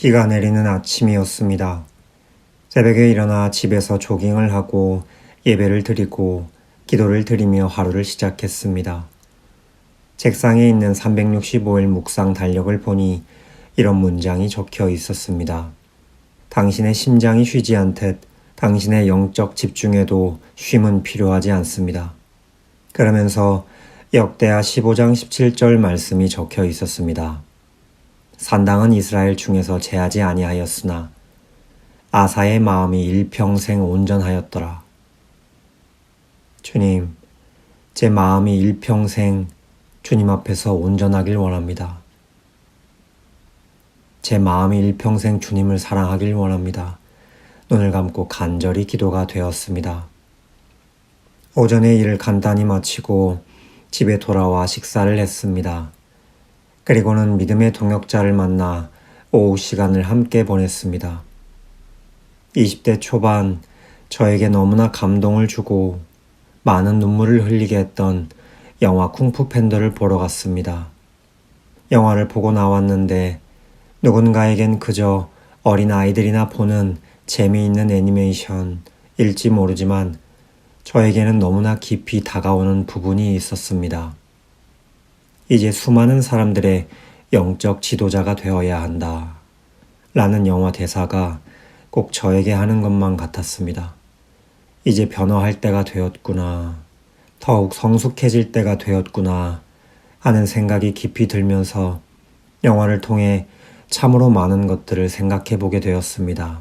비가 내리는 아침이었습니다. 새벽에 일어나 집에서 조깅을 하고 예배를 드리고 기도를 드리며 하루를 시작했습니다. 책상에 있는 365일 묵상 달력을 보니 이런 문장이 적혀 있었습니다. 당신의 심장이 쉬지 않듯 당신의 영적 집중에도 쉼은 필요하지 않습니다. 그러면서 역대하 15장 17절 말씀이 적혀 있었습니다. 산당은 이스라엘 중에서 제하지 아니하였으나 아사의 마음이 일평생 온전하였더라. 주님, 제 마음이 일평생 주님 앞에서 온전하길 원합니다. 제 마음이 일평생 주님을 사랑하길 원합니다. 눈을 감고 간절히 기도가 되었습니다. 오전에 일을 간단히 마치고 집에 돌아와 식사를 했습니다. 그리고는 믿음의 동역자를 만나 오후 시간을 함께 보냈습니다. 20대 초반 저에게 너무나 감동을 주고 많은 눈물을 흘리게 했던 영화 쿵푸 팬더를 보러 갔습니다. 영화를 보고 나왔는데 누군가에겐 그저 어린 아이들이나 보는 재미있는 애니메이션일지 모르지만 저에게는 너무나 깊이 다가오는 부분이 있었습니다. 이제 수많은 사람들의 영적 지도자가 되어야 한다. 라는 영화 대사가 꼭 저에게 하는 것만 같았습니다. 이제 변화할 때가 되었구나. 더욱 성숙해질 때가 되었구나. 하는 생각이 깊이 들면서 영화를 통해 참으로 많은 것들을 생각해 보게 되었습니다.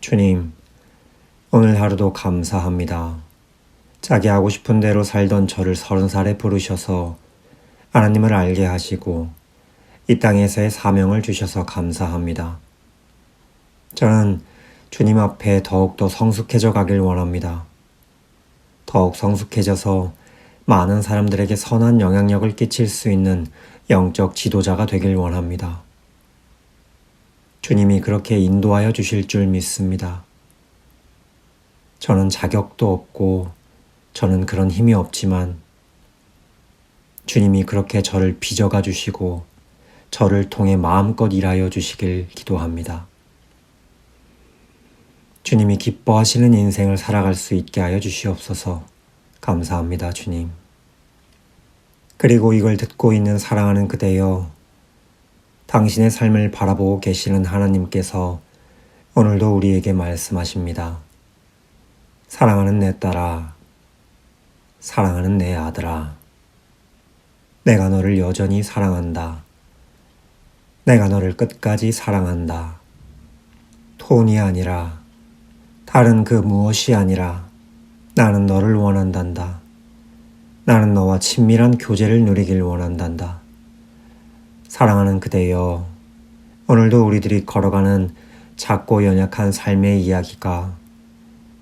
주님, 오늘 하루도 감사합니다. 자기 하고 싶은 대로 살던 저를 서른 살에 부르셔서 하나님을 알게 하시고 이 땅에서의 사명을 주셔서 감사합니다. 저는 주님 앞에 더욱더 성숙해져 가길 원합니다. 더욱 성숙해져서 많은 사람들에게 선한 영향력을 끼칠 수 있는 영적 지도자가 되길 원합니다. 주님이 그렇게 인도하여 주실 줄 믿습니다. 저는 자격도 없고 저는 그런 힘이 없지만 주님이 그렇게 저를 빚어가 주시고 저를 통해 마음껏 일하여 주시길 기도합니다. 주님이 기뻐하시는 인생을 살아갈 수 있게 하여 주시옵소서 감사합니다, 주님. 그리고 이걸 듣고 있는 사랑하는 그대여, 당신의 삶을 바라보고 계시는 하나님께서 오늘도 우리에게 말씀하십니다. 사랑하는 내 딸아, 사랑하는 내 아들아, 내가 너를 여전히 사랑한다. 내가 너를 끝까지 사랑한다. 톤이 아니라 다른 그 무엇이 아니라 나는 너를 원한단다. 나는 너와 친밀한 교제를 누리길 원한단다. 사랑하는 그대여, 오늘도 우리들이 걸어가는 작고 연약한 삶의 이야기가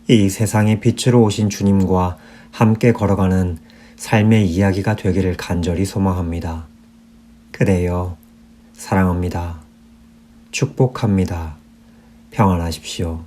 이 세상의 빛으로 오신 주님과 함께 걸어가는 삶의 이야기가 되기를 간절히 소망합니다. 그대여, 사랑합니다. 축복합니다. 평안하십시오.